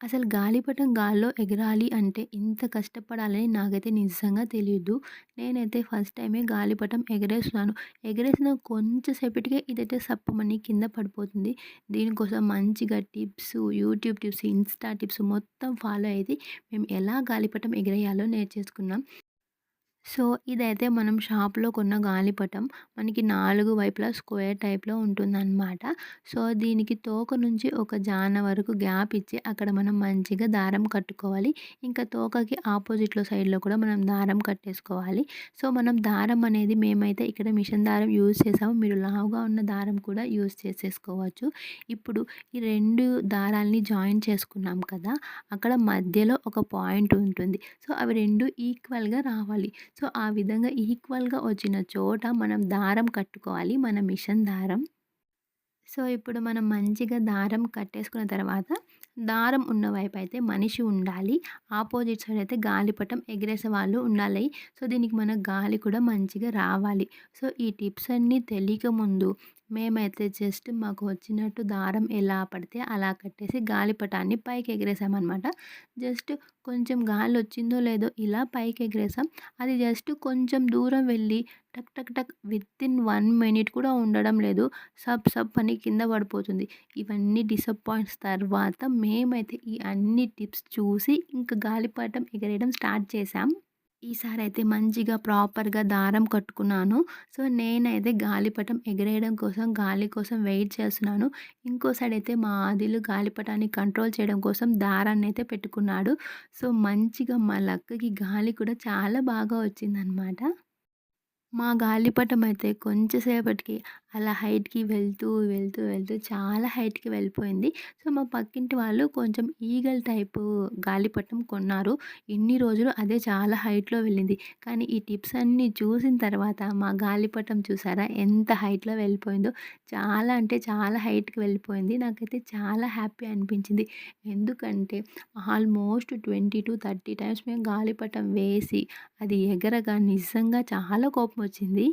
అసలు గాలిపటం గాల్లో ఎగరాలి అంటే ఇంత కష్టపడాలని నాకైతే నిజంగా తెలియదు నేనైతే ఫస్ట్ టైమే గాలిపటం ఎగరేస్తున్నాను. ఎగరేసిన కొంచెంసేపటికే ఇదైతే సప్పమని కింద పడిపోతుంది. దీనికోసం మంచిగా tips, YouTube tips, Insta tips మొత్తం ఫాలో అయితే మేము ఎలా గాలిపటం ఎగరేయాలో నేర్చేసుకున్నాం. సో, ఇదైతే మనం షాప్‌లో కొన్న గాలిపటం. మనకి నాలుగు వైపులా స్క్వేర్ టైప్‌లో ఉంటుందన్నమాట సో, దీనికి తోక నుంచి ఒక జాన వరకు గ్యాప్ ఇచ్చి అక్కడ మనం మంచిగా దారం కట్టుకోవాలి. ఇంకా తోకకి ఆపోజిట్‌లో సైడ్‌లో కూడా మనం దారం కట్టేసుకోవాలి. సో, మనం దారం అనేది మేమైతే ఇక్కడ మిషన్ దారం యూజ్ చేసాము. మీరు లావుగా ఉన్న దారం కూడా యూజ్ చేసేసుకోవచ్చు. ఇప్పుడు ఈ రెండు దారాల్ని జాయిన్ చేసుకున్నాం కదా! అక్కడ మధ్యలో ఒక పాయింట్ ఉంటుంది. సో, అవి రెండు ఈక్వల్‌గా రావాలి. సో, ఆ విధంగా ఈక్వల్‌గా వచ్చిన చోట మనం దారం కట్టుకోవాలి. మన మిషన్ దారం. సో, ఇప్పుడు మనం మంచిగా దారం కట్టేసుకున్న తర్వాత దారం ఉన్న వైపు అయితే మనిషి ఉండాలి. ఆపోజిట్ సైడ్ అయితే గాలిపటం ఎగిరేసే వాళ్ళు ఉండాలి. సో, దీనికి మన గాలి కూడా మంచిగా రావాలి. సో, ఈ టిప్స్ అన్నీ తెలియక ముందు మేమైతే జస్ట్ మాకు వచ్చినట్టు దారం ఎలా పడితే అలా కట్టేసి గాలిపటాన్ని పైకి ఎగిరేసామనమాట. జస్ట్ కొంచెం గాలి వచ్చిందో లేదో ఇలా పైకి ఎగిరేసాం. అది జస్ట్ కొంచెం దూరం వెళ్ళి టక్ టక్ టక్ వితిన్ వన్ మినిట్ కూడా ఉండడం లేదు. సబ్ సబ్ అని కింద పడిపోతుంది. ఇవన్నీ డిసప్పాయింట్స్ తర్వాత మేమైతే ఈ అన్ని టిప్స్ చూసి ఇంక గాలిపటం ఎగరేయడం స్టార్ట్ ఈసారి అయితే మంచిగా ప్రాపర్‌గా దారం కట్టుకున్నాను. సో, నేనైతే గాలిపటం ఎగరేయడం కోసం గాలి కోసం వెయిట్ చేస్తున్నాను. ఇంకో సైడ్ అయితే మా ఆదిలు గాలిపటాన్ని కంట్రోల్ చేయడం కోసం దారాన్ని అయితే పెట్టుకున్నాడు. సో, మంచిగా మా లక్కకి గాలి కూడా చాలా బాగా వచ్చిందనమాట. మా గాలిపటం అయితే కొంచెం సేపటికి అలా హైట్‌కి వెళ్తూ, వెళ్తూ, వెళ్తూ చాలా హైట్‌కి వెళ్ళిపోయింది. సో, మా పక్కింటి వాళ్ళు కొంచెం ఈగల్ టైపు గాలిపటం కొన్నారు. ఇన్ని రోజులు అదే చాలా హైట్‌లో వెళ్ళింది. కానీ ఈ టిప్స్ అన్నీ చూసిన తర్వాత మా గాలిపటం చూసారా ఎంత హైట్‌లో వెళ్ళిపోయిందో. చాలా అంటే చాలా హైట్‌కి వెళ్ళిపోయింది. నాకైతే చాలా హ్యాపీ అనిపించింది. ఎందుకంటే ఆల్మోస్ట్ 20-30 టైమ్స్ మేము గాలిపటం వేసి అది ఎగరగా నిజంగా చాలా కోపం వచ్చింది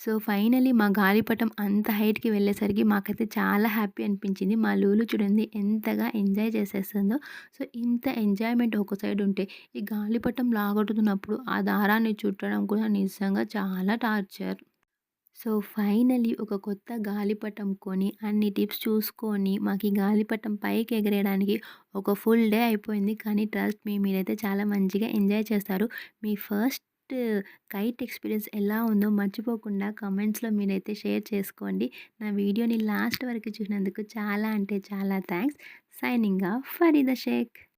సో, ఫైనలీ మా గాలిపటం అంత హైట్‌కి వెళ్ళేసరికి మాకైతే చాలా హ్యాపీ అనిపించింది. మా లూలు చూడండి ఎంతగా ఎంజాయ్ చేసేస్తుందో. సో, ఇంత ఎంజాయ్‌మెంట్ ఒక సైడ్ ఉంటే ఈ గాలిపటం లాగొడుతున్నప్పుడు ఆ దారాన్ని చుట్టడం కూడా నిజంగా చాలా టార్చర్. సో, ఫైనలీ ఒక కొత్త గాలిపటం కొని అన్ని టిప్స్ చూసుకొని మాకు ఈ గాలిపటం పైకి ఎగరేయడానికి ఒక ఫుల్ డే అయిపోయింది. కానీ ట్రస్ట్ మీ మీరైతే చాలా మంచిగా ఎంజాయ్ చేస్తారు. మీ ఫస్ట్ కైట్ ఎక్స్‌పీరియన్స్ ఎలా ఉందో మర్చిపోకుండా కమెంట్స్లో మీరైతే షేర్ చేసుకోండి. నా వీడియోని లాస్ట్ వరకు చూసినందుకు చాలా అంటే చాలా thanks signing off Farida Shaikh.